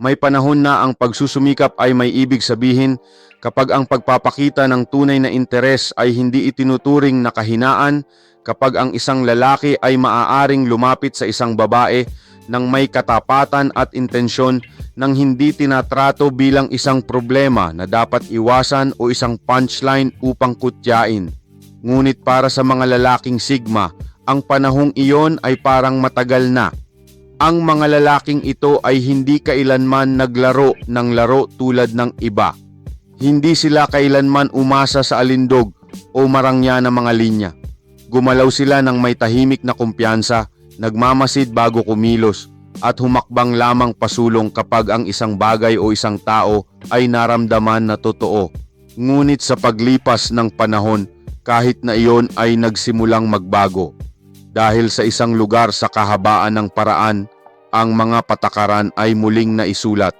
May panahon na ang pagsusumikap ay may ibig sabihin kapag ang pagpapakita ng tunay na interes ay hindi itinuturing na kahinaan, kapag ang isang lalaki ay maaaring lumapit sa isang babae ng may katapatan at intensyon nang hindi tinatrato bilang isang problema na dapat iwasan o isang punchline upang kutyain. Ngunit para sa mga lalaking sigma, ang panahong iyon ay parang matagal na. Ang mga lalaking ito ay hindi kailanman naglaro ng laro tulad ng iba. Hindi sila kailanman umasa sa alindog o marangya ng mga linya. Gumalaw sila ng may tahimik na kumpiyansa, nagmamasid bago kumilos, at humakbang lamang pasulong kapag ang isang bagay o isang tao ay naramdaman na totoo. Ngunit sa paglipas ng panahon, kahit na iyon ay nagsimulang magbago. Dahil sa isang lugar sa kahabaan ng paraan, ang mga patakaran ay muling naisulat.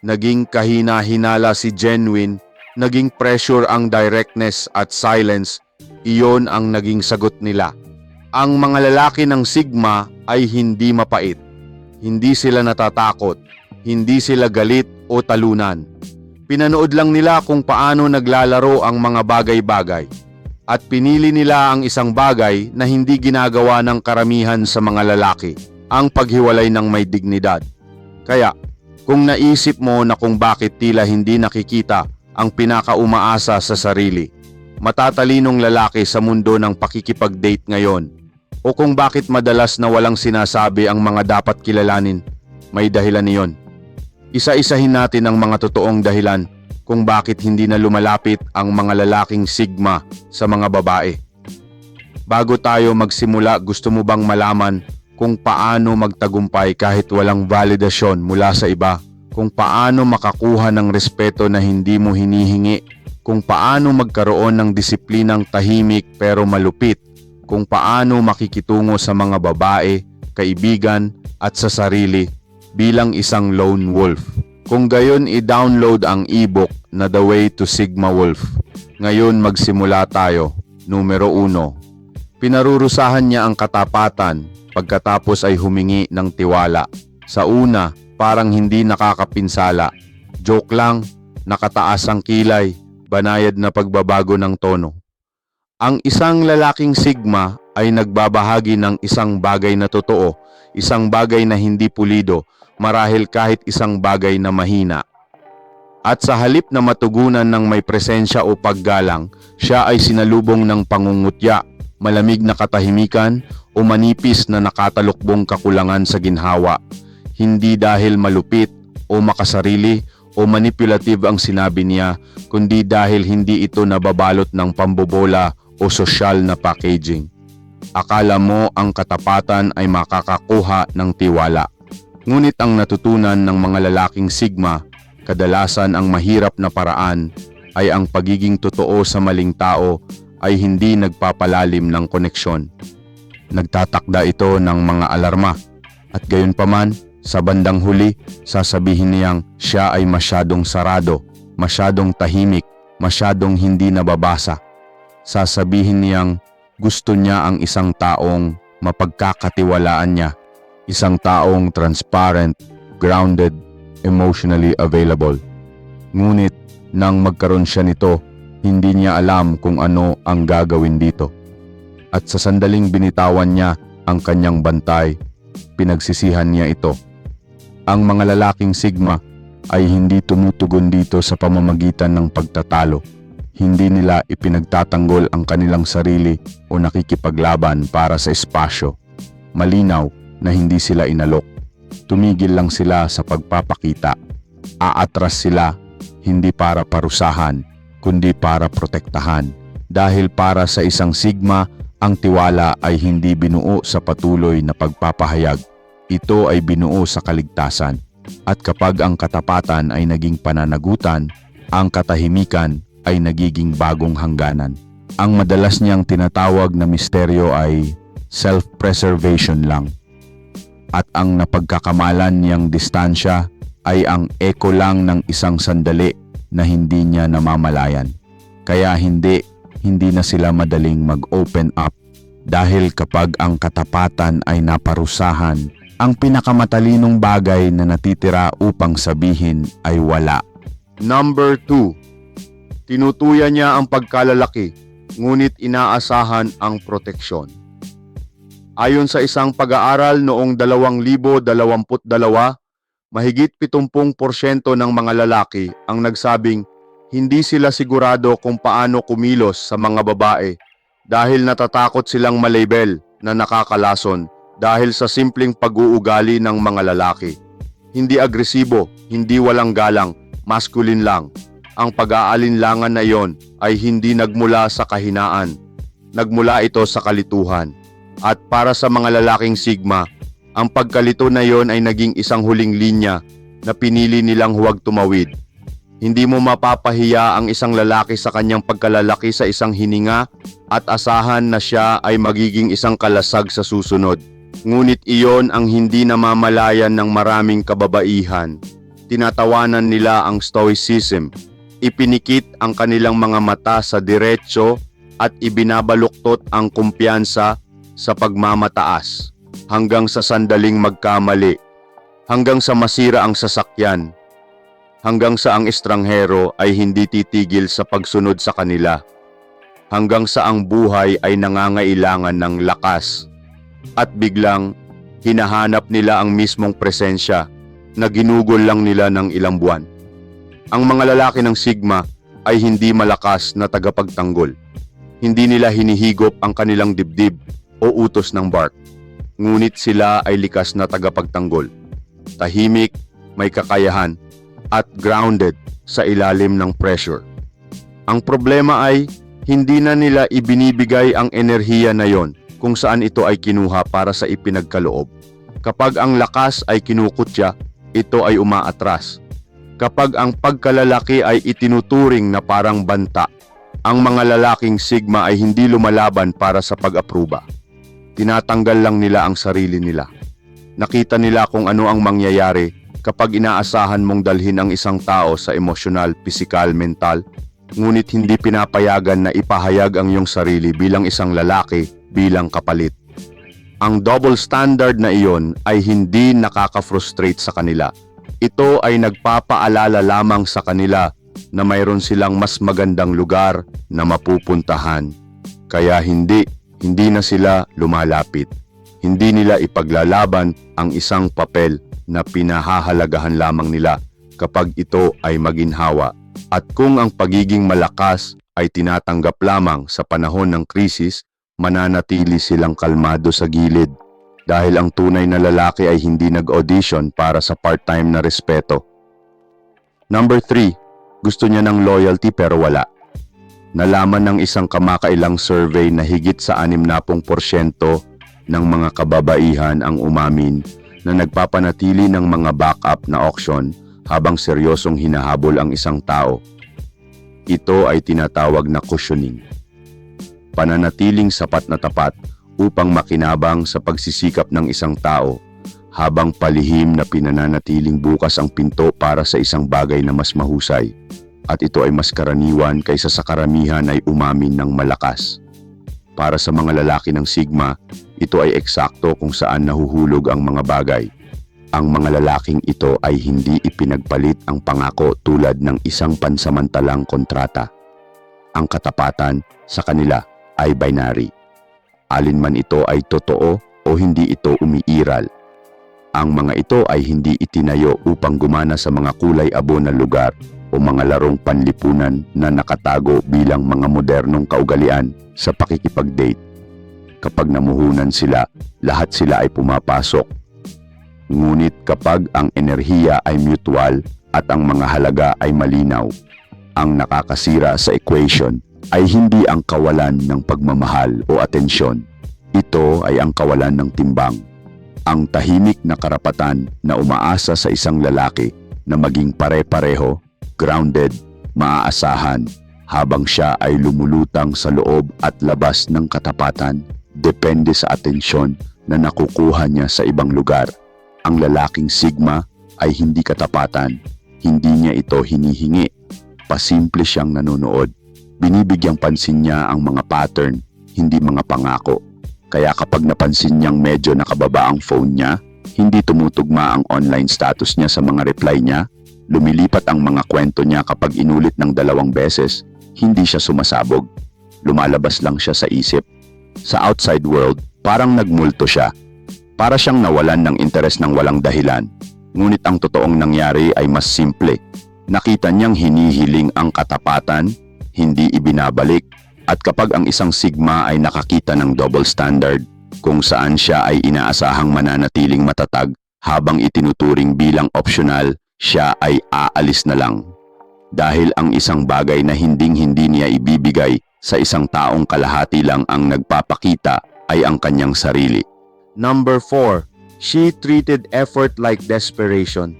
Naging kahina-hinala si Genuine, naging pressure ang directness at silence, iyon ang naging sagot nila. Ang mga lalaki ng Sigma ay hindi mapait. Hindi sila natatakot, hindi sila galit o talunan. Pinanood lang nila kung paano naglalaro ang mga bagay-bagay at pinili nila ang isang bagay na hindi ginagawa ng karamihan sa mga lalaki, ang paghiwalay ng may dignidad. Kaya, kung naisip mo na kung bakit tila hindi nakikita ang pinakaumaasa sa sarili, matatalinong lalaki sa mundo ng pakikipag-date ngayon, o kung bakit madalas na walang sinasabi ang mga dapat kilalanin, may dahilan niyon. Isa-isahin natin ang mga totoong dahilan kung bakit hindi na lumalapit ang mga lalaking sigma sa mga babae. Bago tayo magsimula, gusto mo bang malaman kung paano magtagumpay kahit walang validasyon mula sa iba? Kung paano makakuha ng respeto na hindi mo hinihingi? Kung paano magkaroon ng disiplinang tahimik pero malupit? Kung paano makikitungo sa mga babae, kaibigan at sa sarili bilang isang lone wolf? Kung gayon i-download ang ebook na The Way to Sigma Wolf. Ngayon magsimula tayo. Numero 1. Pinarurusahan niya ang katapatan pagkatapos ay humingi ng tiwala. Sa una, parang hindi nakakapinsala. Joke lang, nakataas ang kilay, banayad na pagbabago ng tono. Ang isang lalaking sigma ay nagbabahagi ng isang bagay na totoo, isang bagay na hindi pulido, marahil kahit isang bagay na mahina. At sa halip na matugunan ng may presensya o paggalang, siya ay sinalubong ng pangungutya, malamig na katahimikan o manipis na nakatalukbong kakulangan sa ginhawa. Hindi dahil malupit o makasarili o manipulative ang sinabi niya, kundi dahil hindi ito nababalot ng pambobola o sosyal na packaging. Akala mo ang katapatan ay makakakuha ng tiwala. Ngunit ang natutunan ng mga lalaking sigma, kadalasan ang mahirap na paraan ay ang pagiging totoo sa maling tao ay hindi nagpapalalim ng koneksyon. Nagtatakda ito ng mga alarma at gayon paman sa bandang huli sasabihin niyang siya ay masyadong sarado, masyadong tahimik, masyadong hindi nababasa. Sasabihin niyang gusto niya ang isang taong mapagkakatiwalaan niya, isang taong transparent, grounded, emotionally available. Ngunit nang magkaroon siya nito, hindi niya alam kung ano ang gagawin dito. At sa sandaling binitawan niya ang kanyang bantay, pinagsisihan niya ito. Ang mga lalaking sigma ay hindi tumutugon dito sa pamamagitan ng pagtatalo. Hindi nila ipinagtatanggol ang kanilang sarili o nakikipaglaban para sa espasyo. Malinaw na hindi sila inalok. Tumigil lang sila sa pagpapakita. Aatras sila hindi para parusahan, kundi para protektahan. Dahil para sa isang sigma, ang tiwala ay hindi binuo sa patuloy na pagpapahayag. Ito ay binuo sa kaligtasan. At kapag ang katapatan ay naging pananagutan, ang katahimikan ay nagiging bagong hangganan. Ang madalas niyang tinatawag na misteryo ay self-preservation lang. At ang napagkakamalan niyang distansya ay ang eko lang ng isang sandali na hindi niya namamalayan. Kaya hindi, hindi na sila madaling mag-open up dahil kapag ang katapatan ay naparusahan, ang pinakamatalinong bagay na natitira upang sabihin ay wala. Number 2. Tinutuyan niya ang pagkalalaki, ngunit inaasahan ang proteksyon. Ayon sa isang pag-aaral noong 2022, mahigit 70% ng mga lalaki ang nagsabing hindi sila sigurado kung paano kumilos sa mga babae dahil natatakot silang malabel na nakakalason dahil sa simpleng pag-uugali ng mga lalaki. Hindi agresibo, hindi walang galang, masculine lang. Ang pag-aalinlangan na iyon ay hindi nagmula sa kahinaan. Nagmula ito sa kalituhan. At para sa mga lalaking sigma, ang pagkalito na iyon ay naging isang huling linya na pinili nilang huwag tumawid. Hindi mo mapapahiya ang isang lalaki sa kanyang pagkalalaki sa isang hininga at asahan na siya ay magiging isang kalasag sa susunod. Ngunit iyon ang hindi namamalayan ng maraming kababaihan. Tinatawanan nila ang stoicism. Ipinikit ang kanilang mga mata sa diretso at ibinabaluktot ang kumpiyansa sa pagmamataas hanggang sa sandaling magkamali, hanggang sa masira ang sasakyan, hanggang sa ang estranghero ay hindi titigil sa pagsunod sa kanila, hanggang sa ang buhay ay nangangailangan ng lakas, at biglang hinahanap nila ang mismong presensya na ginugol lang nila ng ilang buwan. Ang mga lalaki ng Sigma ay hindi malakas na tagapagtanggol. Hindi nila hinihigop ang kanilang dibdib o utos ng bark. Ngunit sila ay likas na tagapagtanggol. Tahimik, may kakayahan, at grounded sa ilalim ng pressure. Ang problema ay hindi na nila ibinibigay ang enerhiya na yon kung saan ito ay kinuha para sa ipinagkaloob. Kapag ang lakas ay kinukutya, ito ay umaatras. Kapag ang pagkalalaki ay itinuturing na parang banta, ang mga lalaking sigma ay hindi lumalaban para sa pag-apruba. Tinatanggal lang nila ang sarili nila. Nakita nila kung ano ang mangyayari kapag inaasahan mong dalhin ang isang tao sa emosyonal, pisikal, mental, ngunit hindi pinapayagan na ipahayag ang iyong sarili bilang isang lalaki bilang kapalit. Ang double standard na iyon ay hindi nakaka-frustrate sa kanila. Ito ay nagpapaalala lamang sa kanila na mayroon silang mas magandang lugar na mapupuntahan. Kaya hindi, hindi na sila lumalapit. Hindi nila ipaglalaban ang isang papel na pinahahalagahan lamang nila kapag ito ay maginhawa. At kung ang pagiging malakas ay tinatanggap lamang sa panahon ng krisis, mananatili silang kalmado sa gilid dahil ang tunay na lalaki ay hindi nag-audition para sa part-time na respeto. Number 3, gusto niya ng loyalty pero wala. Nalaman ng isang kamakailang survey na higit sa 60% ng mga kababaihan ang umamin na nagpapanatili ng mga backup na auction habang seryosong hinahabol ang isang tao. Ito ay tinatawag na cushioning. Pananatiling sapat na tapat upang makinabang sa pagsisikap ng isang tao habang palihim na pinananatiling bukas ang pinto para sa isang bagay na mas mahusay at ito ay mas karaniwan kaysa sa karamihan ay umamin ng malakas. Para sa mga lalaki ng Sigma, ito ay eksakto kung saan nahuhulog ang mga bagay. Ang mga lalaking ito ay hindi ipinagpalit ang pangako tulad ng isang pansamantalang kontrata. Ang katapatan sa kanila ay binary. Alin man ito ay totoo o hindi ito umiiral. Ang mga ito ay hindi itinayo upang gumana sa mga kulay abo na lugar o mga larong panlipunan na nakatago bilang mga modernong kaugalian sa pakikipag-date. Kapag namuhunan sila, lahat sila ay pumapasok. Ngunit kapag ang enerhiya ay mutual at ang mga halaga ay malinaw, ang nakakasira sa equation ay hindi ang kawalan ng pagmamahal o atensyon. Ito ay ang kawalan ng timbang. Ang tahimik na karapatan na umaasa sa isang lalaki na maging pare-pareho, grounded, maaasahan, habang siya ay lumulutang sa loob at labas ng katapatan, depende sa atensyon na nakukuha niya sa ibang lugar. Ang lalaking sigma ay hindi katapatan, hindi niya ito hinihingi. Pasimple siyang nanonood binibigyang pansin niya ang mga pattern, hindi mga pangako. Kaya kapag napansin niyang medyo nakababa ang phone niya, Hindi tumutugma ang online status niya sa mga reply niya. Lumilipat ang mga kwento niya kapag inulit ng dalawang beses. Hindi siya sumasabog. Lumalabas lang siya sa isip. Sa outside world, parang nagmulto siya. Para siyang nawalan ng interes ng walang dahilan. Ngunit ang totoong nangyari ay mas simple. Nakita niyang hinihiling ang katapatan, hindi ibinabalik. At kapag ang isang sigma ay nakakita ng double standard, kung saan siya ay inaasahang mananatiling matatag habang itinuturing bilang optional, siya ay aalis na lang. Dahil ang isang bagay na hinding-hindi niya ibibigay sa isang taong kalahati lang ang nagpapakita ay ang kanyang sarili. Number 4. She treated effort like desperation.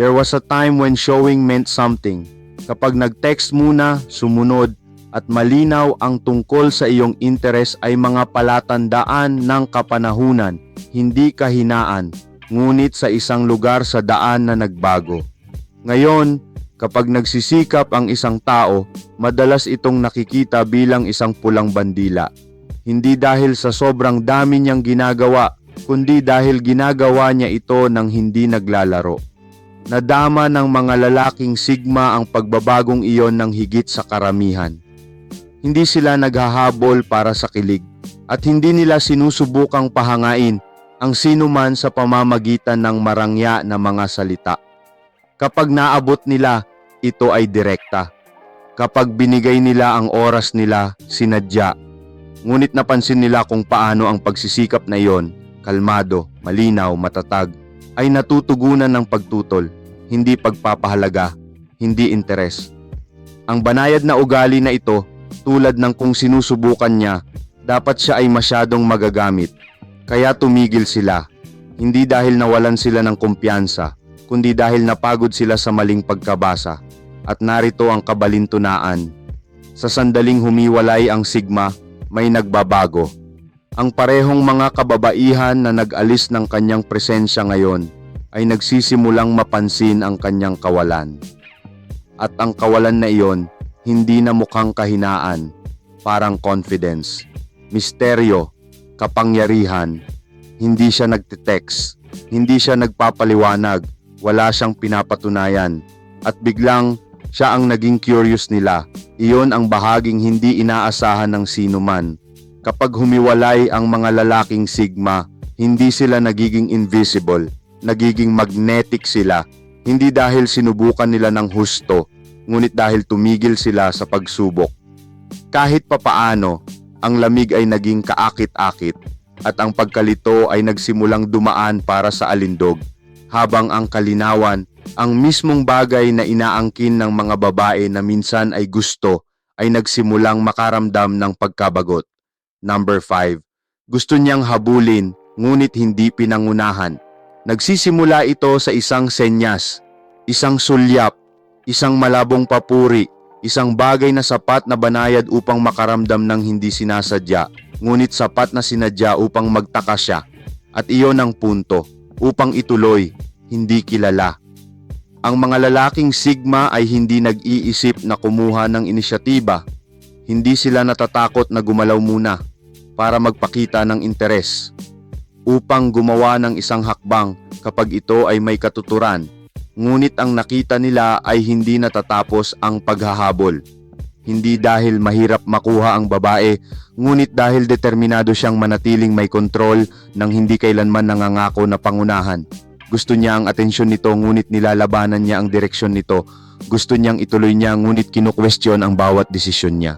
There was a time when showing meant something. Kapag nag-text muna, sumunod, at malinaw ang tungkol sa iyong interes ay mga palatandaan ng kapanahunan, hindi kahinaan, ngunit sa isang lugar sa daan na nagbago. Ngayon, kapag nagsisikap ang isang tao, madalas itong nakikita bilang isang pulang bandila. Hindi dahil sa sobrang dami niyang ginagawa, kundi dahil ginagawa niya ito ng hindi naglalaro. Nadama ng mga lalaking sigma ang pagbabagong iyon ng higit sa karamihan. Hindi sila naghahabol para sa kilig at hindi nila sinusubukang pahangain ang sinuman sa pamamagitan ng marangya na mga salita. Kapag naabot nila, ito ay direkta. Kapag binigay nila ang oras nila, sinadya. Ngunit napansin nila kung paano ang pagsisikap na iyon, kalmado, malinaw, matatag, ay natutugunan ng pagtutol, hindi pagpapahalaga, hindi interes. Ang banayad na ugali na ito, tulad ng kung sinusubukan niya, dapat siya ay masyadong magagamit. Kaya tumigil sila, hindi dahil nawalan sila ng kumpiyansa, kundi dahil napagod sila sa maling pagkabasa. At narito ang kabalintunaan. Sa sandaling humiwalay ang sigma, may nagbabago. Ang parehong mga kababaihan na nag-alis ng kanyang presensya ngayon ay nagsisimulang mapansin ang kanyang kawalan. At ang kawalan na iyon, hindi na mukhang kahinaan, parang confidence, misteryo, kapangyarihan. Hindi siya nagtitext, hindi siya nagpapaliwanag, wala siyang pinapatunayan. At biglang siya ang naging curious nila. Iyon ang bahaging hindi inaasahan ng sino man. Kapag humiwalay ang mga lalaking sigma, hindi sila nagiging invisible, nagiging magnetic sila. Hindi dahil sinubukan nila ng husto, ngunit dahil tumigil sila sa pagsubok. Kahit papaano, ang lamig ay naging kaakit-akit at ang pagkalito ay nagsimulang dumaan para sa alindog, habang ang kalinawan, ang mismong bagay na inaangkin ng mga babae na minsan ay gusto, ay nagsimulang makaramdam ng pagkabagot. Number 5. Gusto niyang habulin, ngunit hindi pinangunahan. Nagsisimula ito sa isang senyas, isang sulyap, isang malabong papuri, isang bagay na sapat na banayad upang makaramdam ng hindi sinasadya, ngunit sapat na sinadya upang magtaka siya. At iyon ang punto, upang ituloy, hindi kilala. Ang mga lalaking sigma ay hindi nag-iisip na kumuha ng inisyatiba. Hindi sila natatakot na gumalaw muna para magpakita ng interes upang gumawa ng isang hakbang kapag ito ay may katuturan. Ngunit ang nakita nila ay hindi natatapos ang paghahabol. Hindi dahil mahirap makuha ang babae, ngunit dahil determinado siyang manatiling may kontrol nang hindi kailanman nangangako na pangunahan. Gusto niya ang atensyon nito ngunit nilalabanan niya ang direksyon nito. Gusto niyang ituloy niya ngunit kinukwestiyon ang bawat desisyon niya.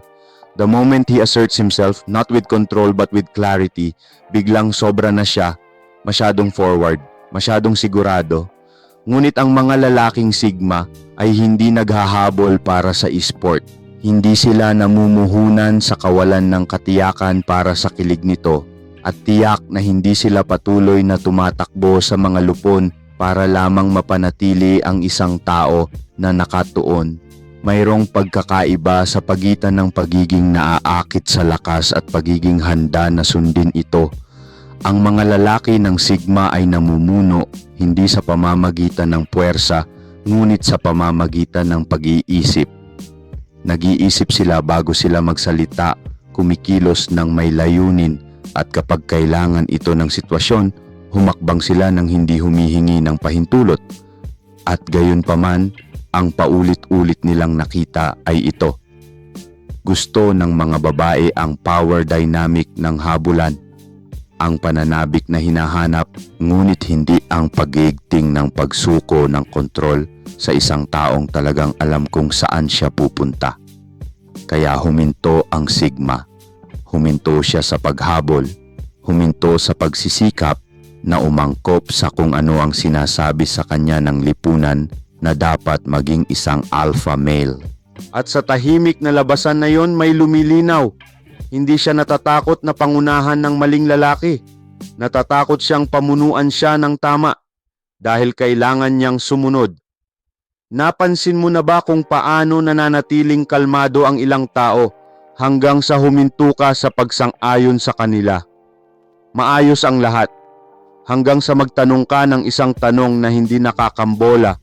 The moment he asserts himself, not with control but with clarity, biglang sobra na siya, masyadong forward, masyadong sigurado. Ngunit ang mga lalaking sigma ay hindi naghahabol para sa esport. Hindi sila namumuhunan sa kawalan ng katiyakan para sa kilig nito at tiyak na hindi sila patuloy na tumatakbo sa mga lupon para lamang mapanatili ang isang tao na nakatuon. Mayroong pagkakaiba sa pagitan ng pagiging naaakit sa lakas at pagiging handa na sundin ito. Ang mga lalaki ng Sigma ay namumuno hindi sa pamamagitan ng puwersa, ngunit sa pamamagitan ng pag-iisip. Nag-iisip sila bago sila magsalita, kumikilos ng may layunin at kapag kailangan ito ng sitwasyon, Humakbang sila nang hindi humihingi ng pahintulot. At gayon paman, ang paulit-ulit nilang nakita ay ito. Gusto ng mga babae ang power dynamic ng habulan. Ang pananabik na hinahanap, ngunit hindi ang pagigting ng pagsuko ng kontrol sa isang taong talagang alam kung saan siya pupunta. Kaya huminto ang Sigma. Huminto siya sa paghabol. Huminto sa pagsisikap na umangkop sa kung ano ang sinasabi sa kanya ng lipunan na dapat maging isang alpha male. At sa tahimik na labasan na yon may lumilinaw. Hindi siya natatakot na pangunahan ng maling lalaki. Natatakot siyang pamunuan siya ng tama dahil kailangan niyang sumunod. Napansin mo na ba kung paano nananatiling kalmado ang ilang tao hanggang sa huminto ka sa pagsang-ayon sa kanila? Maayos ang lahat hanggang sa magtanong ka ng isang tanong na hindi nakakambola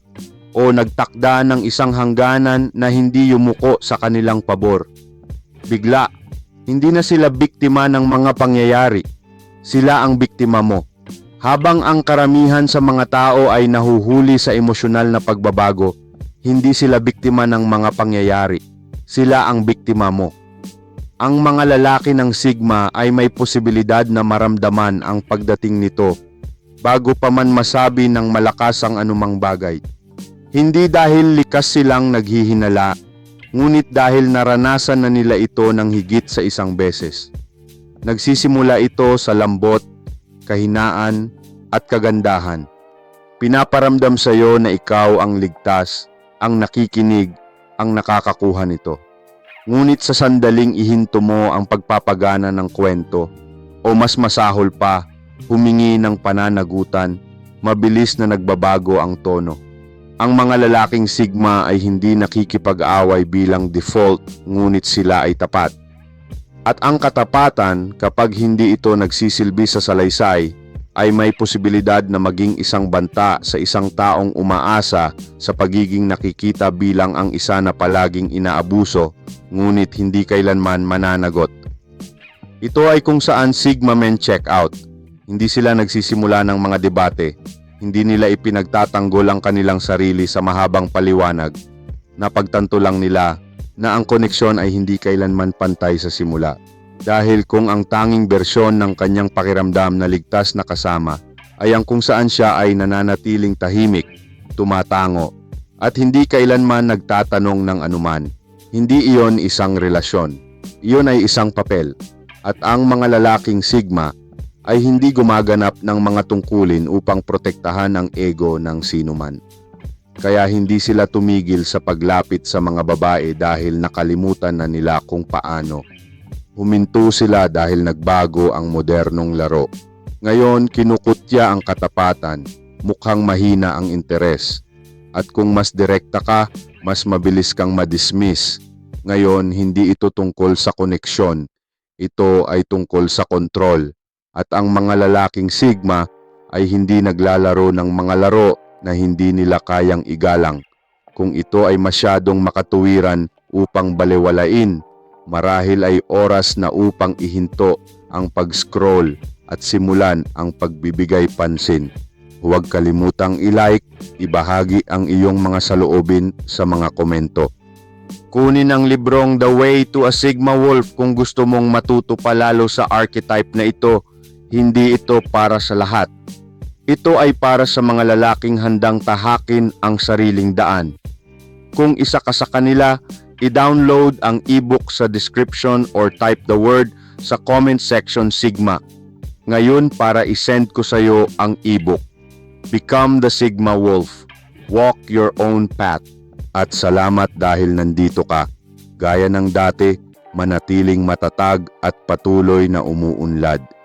o nagtakda ng isang hangganan na hindi yumuko sa kanilang pabor. Bigla, hindi na sila biktima ng mga pangyayari. Sila ang biktima mo. Habang ang karamihan sa mga tao ay nahuhuli sa emosyonal na pagbabago, hindi sila biktima ng mga pangyayari. Sila ang biktima mo. Ang mga lalaki ng Sigma ay may posibilidad na maramdaman ang pagdating nito bago pa man masabi ng malakas ang anumang bagay. Hindi dahil likas silang naghihinala, ngunit dahil naranasan na nila ito ng higit sa isang beses. Nagsisimula ito sa lambot, kahinaan, at kagandahan. Pinaparamdam sa iyo na ikaw ang ligtas, ang nakikinig, ang nakakakuha nito. Ngunit sa sandaling ihinto mo ang pagpapagana ng kwento, o mas masahol pa, humingi ng pananagutan, mabilis na nagbabago ang tono. Ang mga lalaking Sigma ay hindi nakikipag-away bilang default ngunit sila ay tapat. At ang katapatan kapag hindi ito nagsisilbi sa salaysay ay may posibilidad na maging isang banta sa isang taong umaasa sa pagiging nakikita bilang ang isa na palaging inaabuso ngunit hindi kailanman mananagot. Ito ay kung saan Sigma men check out. Hindi sila nagsisimula ng mga debate hindi nila ipinagtatanggol ang kanilang sarili sa mahabang paliwanag. Napagtanto lang nila na ang koneksyon ay hindi kailanman pantay sa simula. Dahil kung ang tanging bersyon ng kanyang pakiramdam na ligtas na kasama ay ang kung saan siya ay nananatiling tahimik, tumatango, at hindi kailanman nagtatanong ng anuman. Hindi iyon isang relasyon. Iyon ay isang papel. At ang mga lalaking Sigma ay hindi gumaganap ng mga tungkulin upang protektahan ang ego ng sinuman. Kaya hindi sila tumigil sa paglapit sa mga babae dahil nakalimutan na nila kung paano. Huminto sila dahil nagbago ang modernong laro. Ngayon, kinukutya ang katapatan, mukhang mahina ang interes. At kung mas direkta ka, mas mabilis kang madismiss. Ngayon, hindi ito tungkol sa koneksyon. Ito ay tungkol sa kontrol at ang mga lalaking Sigma ay hindi naglalaro ng mga laro na hindi nila kayang igalang. Kung ito ay masyadong makatuwiran upang balewalain, marahil ay oras na upang ihinto ang pag-scroll at simulan ang pagbibigay pansin. Huwag kalimutang i-like, ibahagi ang iyong mga saloobin sa mga komento. Kunin ang librong The Way to a Sigma Wolf kung gusto mong matuto palalo sa archetype na ito hindi ito para sa lahat. Ito ay para sa mga lalaking handang tahakin ang sariling daan. Kung isa ka sa kanila, i-download ang ebook sa description or type the word sa comment section Sigma. Ngayon para isend ko sa iyo ang ebook. Become the Sigma Wolf. Walk your own path. At salamat dahil nandito ka. Gaya ng dati, manatiling matatag at patuloy na umuunlad.